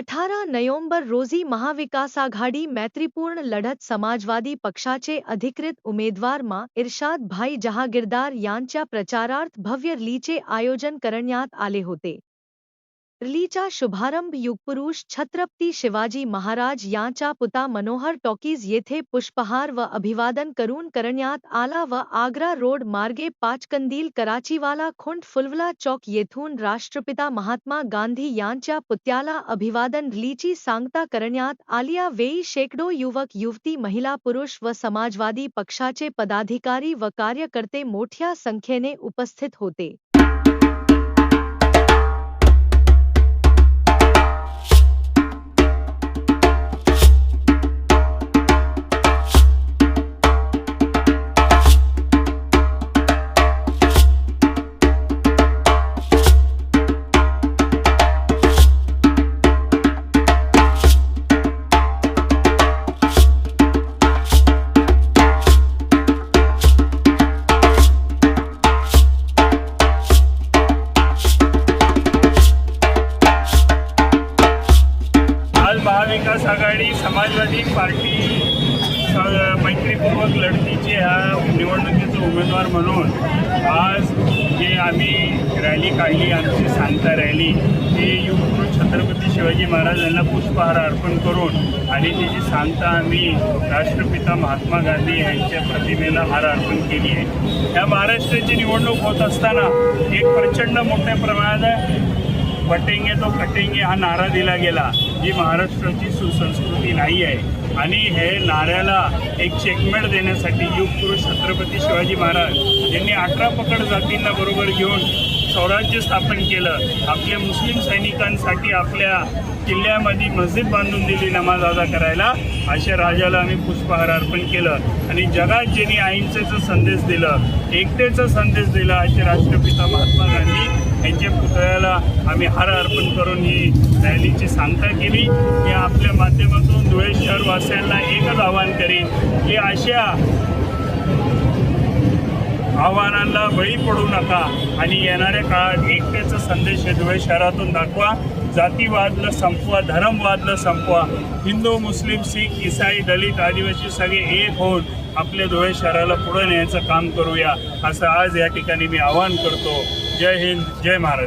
अठारा नोव्हेंबर रोजी महाविकास आघाडी मैत्रीपूर्ण लढत समाजवादी पक्षाचे अधिकृत उमेदवार मा. इर्शाद भाई जहागीरदार यांच्या प्रचारार्थ भव्य रॅलीचे आयोजन करण्यात आले होते. रॅलीचा शुभारंभ युगपुरुष छत्रपती शिवाजी महाराज यांच्या पुता मनोहर टॉकीज येथे पुष्पहार व अभिवादन करून करण्यात आला व आग्रा रोड मार्गे पाचकंदील कराचीवाला खुंट फुलवला चौक येथून राष्ट्रपिता महात्मा गांधी यांच्या पुत्याला अभिवादन रॅलीची सांगता करण्यात आली या वेळी शेकडो युवक, युवती, महिला, पुरुष व समाजवादी पक्षाचे पदाधिकारी व कार्यकर्ते मोठ्या संख्येने उपस्थित होते. महाविकास आघाडी समाजवादी पार्टी मैत्रीपूर्वक लढतीचे ह्या निवडणुकीचे उमेदवार म्हणून आज जे आम्ही रॅली काढली आमची सांगता रॅली ती युगपुरुष छत्रपती शिवाजी महाराजांना पुष्पहार अर्पण करून आणि त्याची सांगता आम्ही राष्ट्रपिता महात्मा गांधी यांच्या प्रतिमेला हार अर्पण केली आहे. या महाराष्ट्राची निवडणूक होत असताना एक प्रचंड मोठ्या प्रमाणात बटेंगे तो कटेंगे हा नारा दिला गेला जी महाराष्ट्राची सुसंस्कृती नाही आहे. आणि हे नाऱ्याला एक चेकमेट देण्यासाठी युगपुरुष छत्रपती शिवाजी महाराज यांनी अठरा पकड जातींना बरोबर घेऊन स्वराज्य स्थापन केलं. आपल्या मुस्लिम सैनिकांसाठी आपल्या किल्ल्यामध्ये मस्जिद बांधून दिली नमाज अदा करायला. अशा राजाला आम्ही पुष्पहार अर्पण केलं आणि जगात ज्यांनी अहिंसेचा संदेश दिला एकतेचा संदेश दिला असे राष्ट्रपिता महात्मा गांधी आम्ही हार अर्पण करून ही रॅलीची सांगता केली. या आपल्या माध्यमातून धुळे शहरवासियांना एकच आव्हान करीन की अशा आव्हानांना बळी पडू नका आणि येणाऱ्या काळात एकतेचा संदेश धुळे शहरातून दाखवा. जातीवादला संपवा धर्मवादला संपवा. हिंदू मुस्लिम शीख इसाई दलित आदिवासी सगळे एक होऊन आपल्या धुळे शहराला पुढे नेण्याचं काम करूया असं आज या ठिकाणी मी आवाहन करतो. जय हिंद जय महाराष्ट्र.